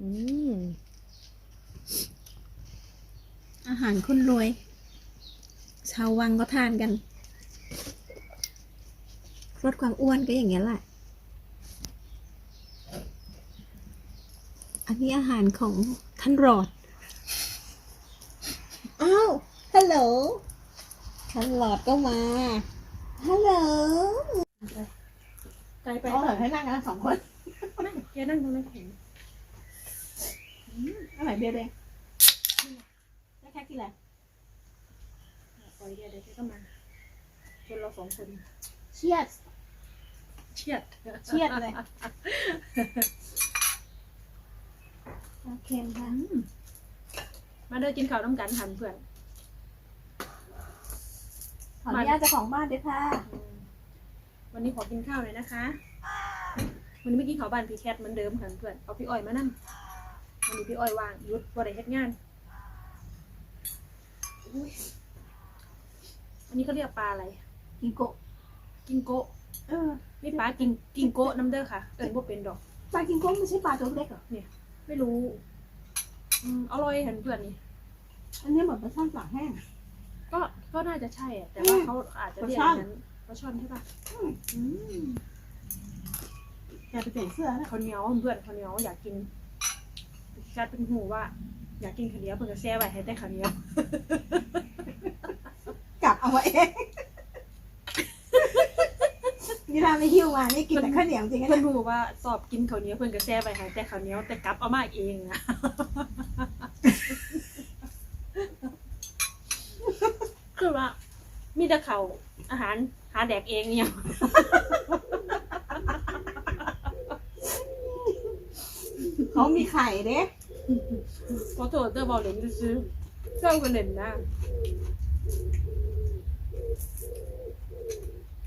อืมอาหารคนรวย ชาววังก็ทานกัน ลดความอ้วนก็อย่างเงี้ยแหละ อันนี้อาหารของท่านรอด อ้าว ฮัลโหล ท่านหลอดก็มา ฮัลโหลไกลไปเอาเหรอให้นั่งกันสองคน นั่งแกนั่งตรงนั้นแข็ง อร่อยเบียร์เองได้แค่กินอะไรปล่อยเดี๋ยวเดี๋ยวแกก็มาชวนเราสองคนเชียดเชียดเชียดเลยเค็มค่ะมาเดินกินข้าวน้ำกันหันเพื่อนขออนุญาตเจ้าของบ้านด้วยค่ะอืมวันนี้ขอกินข้าวหน่อยนะคะ วันนี้ไม่กินข้าวบ้านพี่แคทเหมือนเดิมค่ะเพื่อน เอาพี่อ้อยมานั่ง วันนี้พี่อ้อยว่างหยุดบ่ได้เฮ็ดงานอุ๊ยอันนี้เขาเรียกปลาอะไร กินโกะกิงโกะเออนี่ปลากิงกิงโกะน้ำเด้อค่ะเอิญบ่เป็นดอก ปลากินโกะไม่ใช่ปลาตัวเล็กเหรอไม่รู้อืมอร่อยเห็นเพื่อนนี่ อันนี้เหมือนปลาช่อนปากแห้ง ก็ก็น่าจะใช่อะแต่ว่าอืมเขาอาจจะเรียกปลาช่อนอย่างนั้นปลาช่อนใช่ปะอืม แกไปเปลี่ยนเสื้อนะข้าวเหนียวเพื่อนข้าวเหนียวอยากกิน การเป็นหูว่า อยากกินข้าวเหนียวเพื่อนก็แซ่ไว้ให้แต่ข้าวเหนียวกลับเอามาเองนี่ราไม่หิ้วมานี่กินแต่ข้าวเหนียวจริงเพื่อนนะรู้ว่าสอบกินข้าวเหนียวเพื่อนก็แซ่ไว้ให้แต่ข้าวเหนียวแต่กลับเอามาเองนะคือว่ามีแต่เขาวอาหารหาแดกเองเนี่ยเขามีไข่เด้ ขอโทษเจ้าบอลเหรนซื้อเจ้าก็เล่นนะ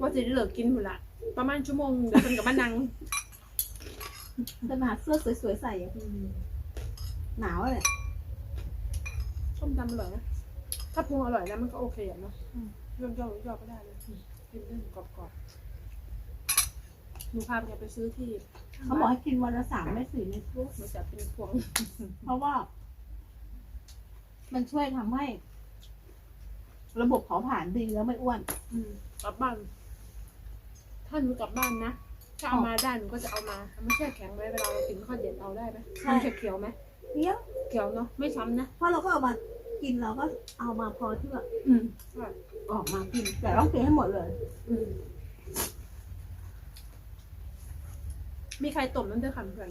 ว่าจะได้เลิกกินหุ่นละประมาณชั่วโมงหนึ่งเดี๋ยวคนกับมานั่งจะมาหาเสื้อสวยๆใส่อะหนาวเลยส้มตำอร่อยนะถ้าปรุงอร่อยแล้วมันก็โอเคอะเนาะเรื่องย่อยๆก็ได้เลยกินเรื่องกรอบๆหนูพาไปไปซื้อที่ เขาบอกให้กินวันละสามไม่สี่เม็ดลูกหนูจะเป็นพวง เพราะว่า มันช่วยทำให้ ระบบเผาผลาญดีแล้วไม่อ้วน อืมกลับบ้านถ้าหนูกลับบ้านนะถ้าเอามาได้หนูก็จะเอามาเอาไม่ใช่แข็งไว้เวลาเรากินข้าวเย็นเอาได้ไหมใช่ มันจะเขียวไหมเนี้ยเขียวเนาะไม่ซ้ำนะเพราะเราก็เอามากินเราก็เอามาพอที่แบบอืมใช่ออกมากิน แต่ต้องกินให้หมดเลย อืม มีใครต้มนั่นด้วยค่ะเพื่อน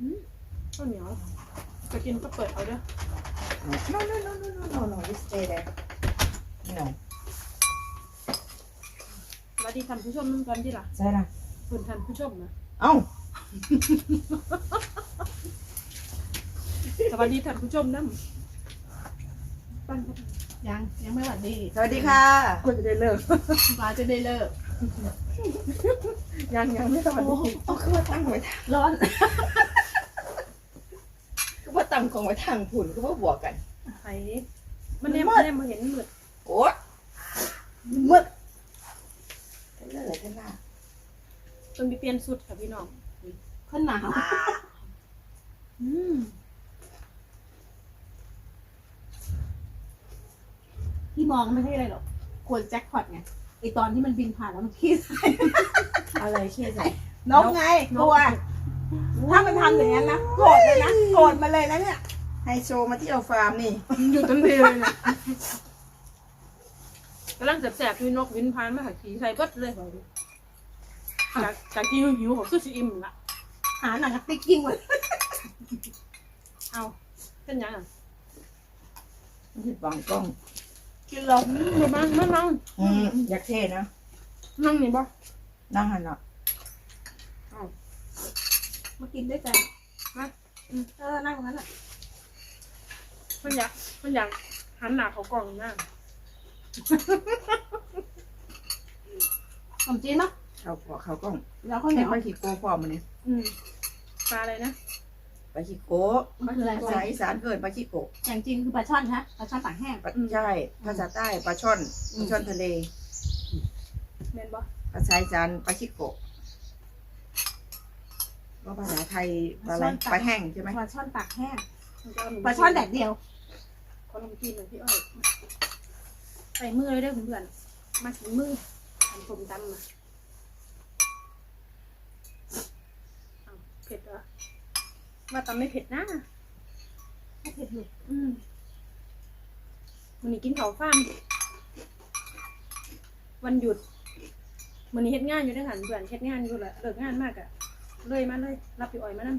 อืมข้าวเหนียวจะกินก็เปิดเอาเด้อ No, no, no, no, no, no, no, you stay there. No. สวัสดีท่านผู้ชมนั่นกันที่ล่ะ Sarah. คุณท่านผู้ชมนะ Oh, สวัสดีท่านผู้ชมนั่นปั้นเข้าไปยังยังไม่หวัดดีสวัสดีค่ะควรจะได้เลิกปลาจะได้เลิก ยังยังไม่สวัสโอ้ดีโอ้คือว่าตั้งไว้ทางร้อนคือว่าตั้งกองไว้ทางผุนคือว่าบวกกันไอ้มันแนมมืดแนมมาเห็นมืดโอ้มืดเป็นเรื่องอะไรกันล่ะจนมีเปลี่ยนสุดค่ะพี่น้องขึ้นหนาวอืมที่มองไม่ใช่อะไรหรอกควรแจ็คพอตไงไอตอนที่มันบินผ่านแล้วมันขี้ใส่อะไรเชื่อใจนกไงกลัว ถ้ามันทำอย่างนั้นนะโกรธเลยนะโกรธมาเลยนะเนี่ยไฮโซมาเที่ยวฟาร์มนี่ อยู่ทันทีเลยนะกำลังแสบๆพี่นกวินพานมาหาขี่ใส่เบิดเลยของจากจากที่หิวๆของคือสิอิ่มละหาหนังกระติกยิงไว้เอาเป็นยังอะมันจะบังกล้อง กินลมเดี๋ยวมามานั่งอืมอยากเท่นะนั่งนี่บ่นั่งหันหน่อยมากินด้วยกันนะเออนั่งตรงนั้นแหละมันอยากมันอยากหันหน้าเขากล่องหน้าขนมจีนเนาะเขาขอเขากล้องแล้วข้าวเหนีให้ยวไปขี้โก้ฟอร์มมันนี่อืมปลาอะไรนะ ไปขี้โก้มันคืออะไรภาษาอีสานเกินไปขี้โก้อย่างจริงคือปลาช่อนฮะปลาช่อนตากแห้งปลาใช่ภาษาใต้ปลาช่อนปลาช่อนทะเลแมนบ่ภาษาอีสานปลาขี้โก้อก็ภาษาไทยอะไรปลาแห้งใช่ไหมปลาช่อนปากแห้งมันจะเหปลาช่อนแดดเดียวขนมจีนเหมือนพี่อ้อยใส่มือเลยเด้อเพื่อนๆมาถึงมือทำส้มตำมาอ้าวเผ็ดเหรอ ว่าตำไม่เผ็ดนะไม่เผ็ดเลยอืมวันนี้กินข้าวฟ้ามวันหยุดวันนี้เฮ็ดงานอยู่ด้วยกันเพื่อนเฮ็ดงานอยู่แหละเลิกงานมากอะเลยมาเลย รับพี่อ้อยมานั่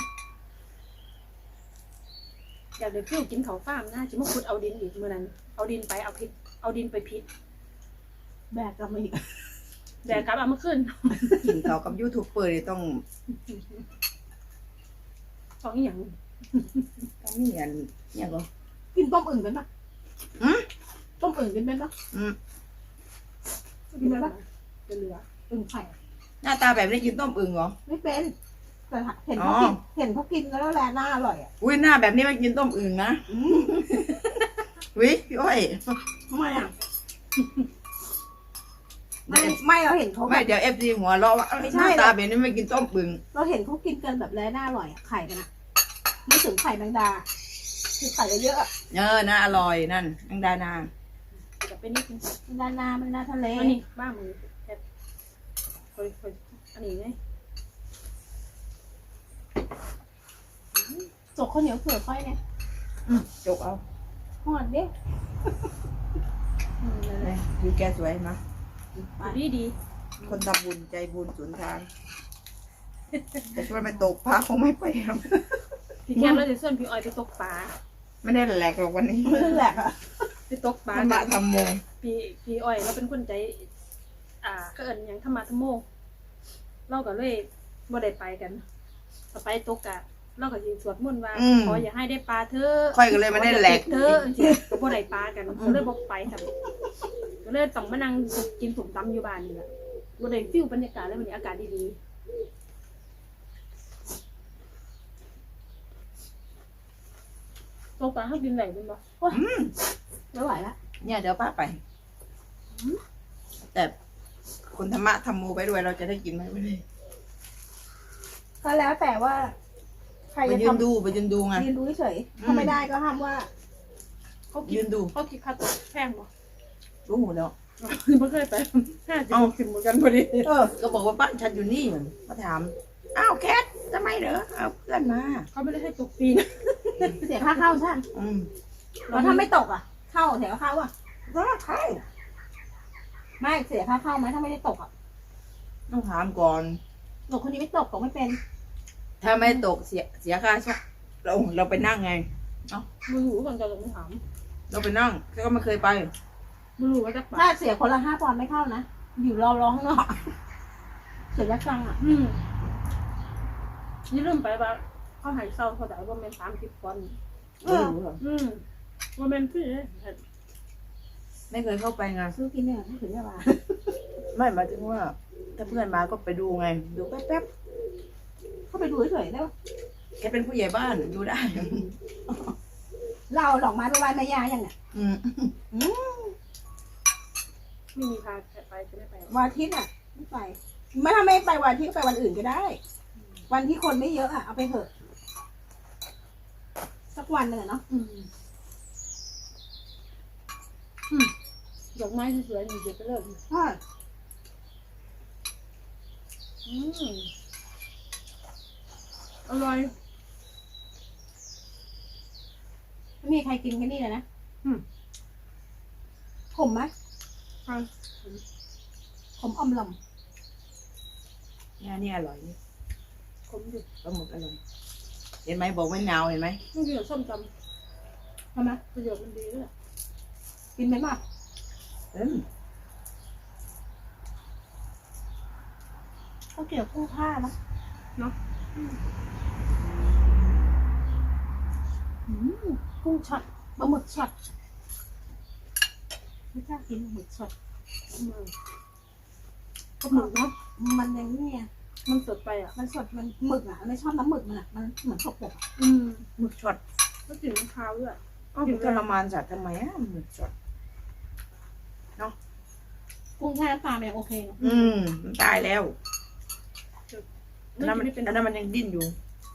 อยากเดี๋ยวพี่กินข้าวฟ้ามนะจิมาขุดเอาดินอีกมื่อนั้น เอาดินไปเอาพิษเอาดินไปพิษแบกกลับมาอีกแดดกลับเอามาขึ้น กินเขาวกับยูทูบเบอร์นี่ต้อง ของอหย่างต้องมีอันเนี่ยก็ กินต้มอึ่งเป็นปะอืม ต้มอึ่งกินเป็นปะอืมกินอะไรจะเหลืออึ่งไข่หน้าตาแบบนี้กินต้มอึ่งเหรอ ไม่เป็น แต่เห็นอ๋เขาอกินเห็นเขากินแล้วแลหน้าอร่อยอะอุ้ยหน้าแบบนี้ไม่กินต้มอึ่งนะอืมวิพี่อ้อยทำไมอะไม่ไม่เราเห็นเขาแบไม่บ เดี๋ยวเอฟซีหัวเราะว่าไม่หใช่น้าตาแบบนี้ไม่กินต้มอึ่งเราเห็นเขากินกันแบบแลหน้าอร่อยอะไข่กันอะ ไม่ถึงไข่แมงดา คือไข่เยอะๆอะเออน่าอร่อยนั่นแมงดานาจะเป็นนิดนึงแมงดานาแมงดาทะเลอันนี้บ้ามือแค่คอยคอยอันนี้ไงจกข้าวเหนียวเผือกค่อยเนี่ยอืมจกเอาหอดดิอืมนั่นแหเลละยดูแกสวยนะดีดี คนทำบุญใจบุญสุนทานแต่ช่วยไปตกปลาคงไม่ไปหรอก พี่แคมแล้วจะส่วนพี่ออยไปตกปลาไม่ได้แหลกหรอกวันนี้มือแหลกอะไปตกปลามันมาทำโมงพี่พี่ออยเราเป็นคนใจ อ่าก็เอิญยังธรรมะธรรมโมเราก็เลยบ่ได้ไปกันต่อไปตกอะเราก็สิสวดมนต์ว่าขออย่าให้ได้ปลาเถอะค่อยก็เลยไม่ได้แหลกเธอจริงๆก็บ่ได้ปลากันก็เลยบอกไปค่ะก็เลยต้องมานั่งกินสมตำอยู่บ้านนี่แหละบ่ได้ฟิลบรรยากาศแล้ววันนี้อากาศดีๆ ตกปลาเขากินไหนเป็นบ่อืมไม่ไหวละเนี่ยเดี๋ยวป้าไป แต่คนธรรมะทำโมไปด้วยเราจะได้กินไหมไม่ได้ก็แล้วแต่ว่า ใครไปจะยืนทำดูไปยืนดูไงยืนดูเฉยอืม ถ้าไม่ได้ก็ห้ามว่า เขาคิยืดนดูเขาคิดค่าตัวแพงบ่รู้หูแล้ว ไม่เคยไปห้าสิบหกสิบเหมือนกันพอดีเออ ก็บอกว่าบ้านฉันอยู่นี่เหมือนมาถาม อ้าวแคททำไมเหรอเอาเพื่อนมาเขาไม่ได้ให้ตกฟรีนะ เสียค่าเข้าใช่ไหมอืมแล้วถ้าไม่ตกอะ เข้าเสียค่าเข้าอะ ก็เข้าไม่เสียค่าเข้าไหมถ้าไม่ได้ตกอะ ต้องถามก่อน ตกคนนี้ไม่ตกตกไม่เป็นถ้าไม่ตกเสียเสียค่าเช่าเราเราไปนั่งไงมือหูก่อนจะลงถามเราไปนั่งแล้วก็ไม่เคยไปมือหูว่าจะปาถ้าเสียคนละห้าปอนด์ไม่เข้านะ อยู่รอรอข้างนอก เสียยักษ์จังอะ อืมนี่เริ่มไปว่า เขาหายเศร้าเขาแต่ว่าเป็นสามสิบคนเออไม่รู้หรอกอืมว่าเป็นพี่เนี่ยไม่เคยเข้าไปไงซื้อกินเนี่ยถึงเวลาไม่หมายถึงว่า ถ้าเพื่อนมาก็ไปดูไง ดูแป๊บเข้าไปดูเฉยๆได้ปะๆแกเป็นผู้ใหญ่บ้านดูได้ เราเอาดอกไม้ไปไหว้แม่ย่าอย่างเนี้ยอืมอืมไม่มีพาไปจะไม่ไปวันอาทิตย์อะไม่ไปไม่ถ้าไม่ไปวันอาทิตย์ก็ไปวันอื่นก็ได้ วันที่คนไม่เยอะอะเอาไปเถอะ สักวันหนึ่งอะเนาะอืมอืมดอกไม้สวยๆอยู่เดี๋ยวจะเลิกใช่อืมอร่อยไม่มีใครกินแค่นี้เลยนะอืมขมไหมค่ะขมอมลเนี่ยนี่อร่อยนี่ผมอยู่ปลาหมึกอร่อย เห็นไหมบอกไม่เงาเห็นไหมไม่กินกับส้มตำทำไมำประโยชน์มันดีด้วยกินไหมมากเออก็เกี่ยวกุ้งผ้านะเนาะอืมกุ้งช็อตปลาหมึกช็อตไม่กล้ากินปลาหมึกช็อตอืมก็หมึกเนาะมันยังเนี่ย มันสดไปอะ มันสดมันหมึกอะไม่ชอบน้ำหมึกมันอะมันเหมือนสกปรกอะอืมหมึกช็อตก็กลิ่นมันคาวด้วยอ้าวมันทรมานสัตว์ทำไมอะหมึกช็อตกุ้งแช่น้ำปลามันยังโอเคนะอืมมันตายแล้วอันนั้นมันไม่เป็นอันนั้นมันยังดิ้นอยู่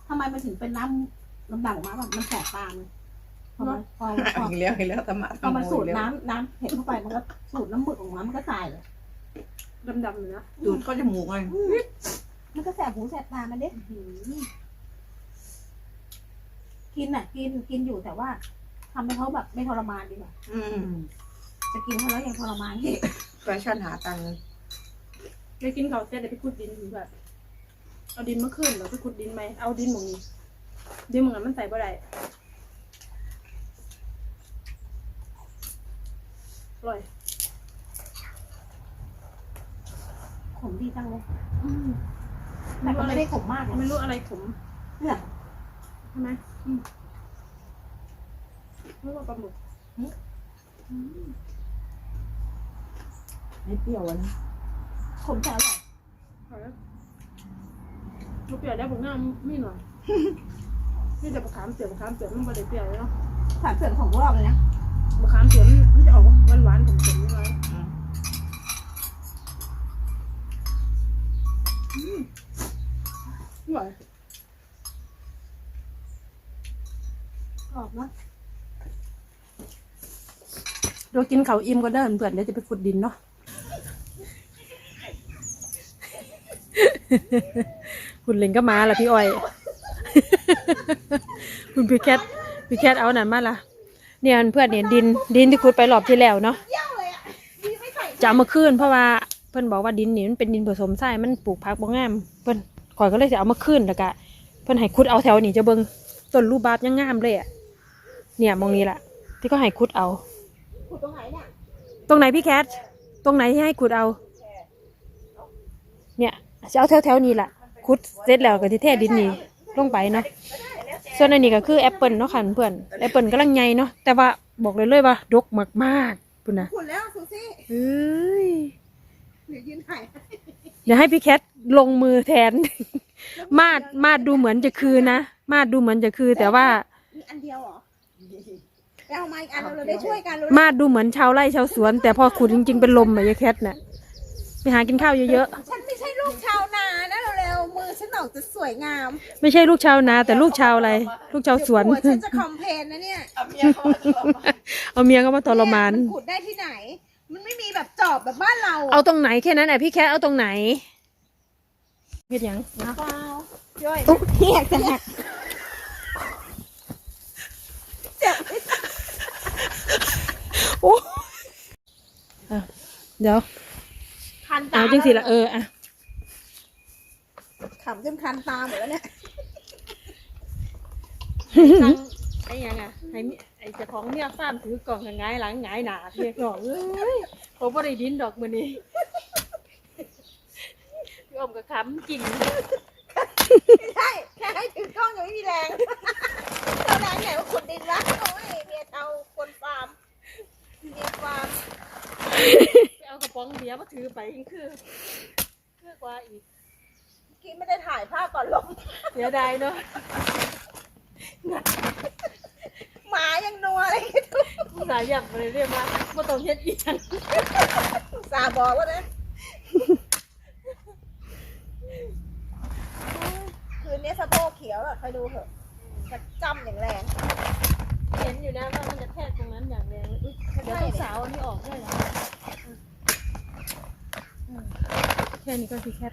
ทำไมมันถึงเป็นน้ำน้ำดังออกมาแบบมันแสบตาเลยพอมันพอพออีกแล้วอีกแล้วธรรมะพอมันสูดอีกแล้วน้ำน้ำเผ็ดเข้าไปมันก็สูดน้ำหมึกออกมามันก็ตายเลย ดำๆเลยนะ ดูดเข้าจมูกเลย มันก็แสบหูแสบตามันเด้กินอะ กินกินอยู่แต่ว่าทำให้เขาแบบไม่ทรมานดีกว่าอืมจะกินเขาแล้วยังทรมานอีกแฟชั่นหาตังค์ได้กินข้าวเสร็จเดี๋ยวไปขุดดินถึงแบบเอาดินมาขึ้นแล้วไปขุดดินไหมเอาดินหมองนี้ดินหมองนั้นมันใส่บ่ได้อร่อยขมดีจังเลย แต่ก็ไม่ได้ขมมากนะไม่รู้อะไรขมเนี่ยใช่ไหมอืมไม่ว่าปลาหมึกไม่เปรี้ยวอะนะขมแต่อร่อยเอาละลูกเปรี้ยวได้ผมงามมีหน่อย นี่แต่มะขามเปียกมะขามเปียกมันบ่ได้เปรี้ยวเลยเนาะสามเสือกสองรอบเลยนะมะขามเปียกมันมันจะออกหวานหวานๆขมๆนิดหน่อยอืม อร่อยกรอบนะเดี๋ยวกินเขาอิ่มก็เดินเพื่อนเดี๋ยวจะไปขุดดินเนาะคุณเล่นก็มาละพี่อ้อย คุณพี่แคทพี่แคทเอาหนันมาละเนี่ยเพื่อนเนี่ยดินดินที่ขุดไปรอบที่แล้วเนาะจะเอามาคืนเพราะว่าเพิ่อนบอกว่าดินนี่มันเป็นดินผสมทรายมันปลูกพักบ่งาม ข่อยก็เลยจะเอามาคืนแล้วก็เพิ่นให้ขุดเอาแถวนี้จะเบิ่งต้นรูบาบยังงามเลยอะเนี่ยมองนี้แหละที่เขาให้ขุดเอา ขุดตรงไหนเนี่ยตรงไหนพี่แคทตรงไหนที่ให้ขุดเอา เนี่ยจะเอาแถวๆนี้แหละขุดเสร็จแล้วก็ที่เทดินนี่ลงไปเนาะส่วนอันนี้ก็คือแอปเปิลเนาะค่ะเพื่อนแอปเปิลกำลังใหญ่เนาะแต่ว่าบอกเลยเลยว่าดกมากๆปุ่นนะขุดแล้วซูซี่เอ้ยเดี๋ยวยืนถ่ายเดี๋ยวให้พี่แคท ลงมือแทน มาดมาดดูเหมือนจะคือนะ มาดดูเหมือนจะคือแต่ว่า มีอันเดียวเหรอไปเอามาอีกอันเราเราได้ช่วยกันเรามาดดูเหมือนชาวไร่ชาวสวน แต่พอขุดจริงๆเป็นลมอะยายแคทน่ะไปหากินข้าวเยอะฉันไม่ใช่ลูกชาวนานะเร็วๆมือฉันออกจะสวยงามๆไม่ใช่ลูกชาวนา แต่ลูกชาวอะไร ลูกชาวสวน หัวฉันจะคอมเพลนนะเนี่ยเอาเมียเข้ามาตลอดเอาเมียก็มาทรมานเยขุดได้ที่ไหน มันไม่มีแบบจอบแบบบ้านเราเอาตรงไหนแค่นั้นแหละพี่แคทเอาตรงไหน เพียยังนะเปล่าย่อยเฮียจะหักโอ้อะเดี๋ยวคันตาเอาจริงสิละเอออะขำจนคันตาหมดแล้วเนี่ยตั้งไอ้ยังอะให้มีไอ้เจ้าของเมียฟาร์มถือกล่องหงายหลังหงายหนาเพียกล่องเอ้ยผมบ่ได้ดินดอกมือนี้พี่ อมกับคำจริงใช่แค่ให้ถือกล้องยังไม่มีแรงเจ้าแรงไหนว่าขุดดินวะโอ้ยเมียเอาคนฟาร์มเมียฟาร์มไปเอากระป๋องเบียร์มาถือไปยังคือเพื่อกว่าอีกกินไม่ได้ถ่ายภาพก่อนลงเสียดายเนาะหมายังนัวเลยคิดดูผู้สายอยากไปเรียกว่าบ่ต้องเฮ็ดอีหยังสาบอกว่านะคืนนี้สะโพกเขียวอะ คอยดูเถอะจะจำอย่างแรงเห็นอยู่นะว่ามันจะแทกตรงนั้นอย่างแรงเลยอุ๊ยเดี๋ยวต้องสาวอันนี้ออกด้วยเหรออืมอืมแค่นี้ก็คือแค่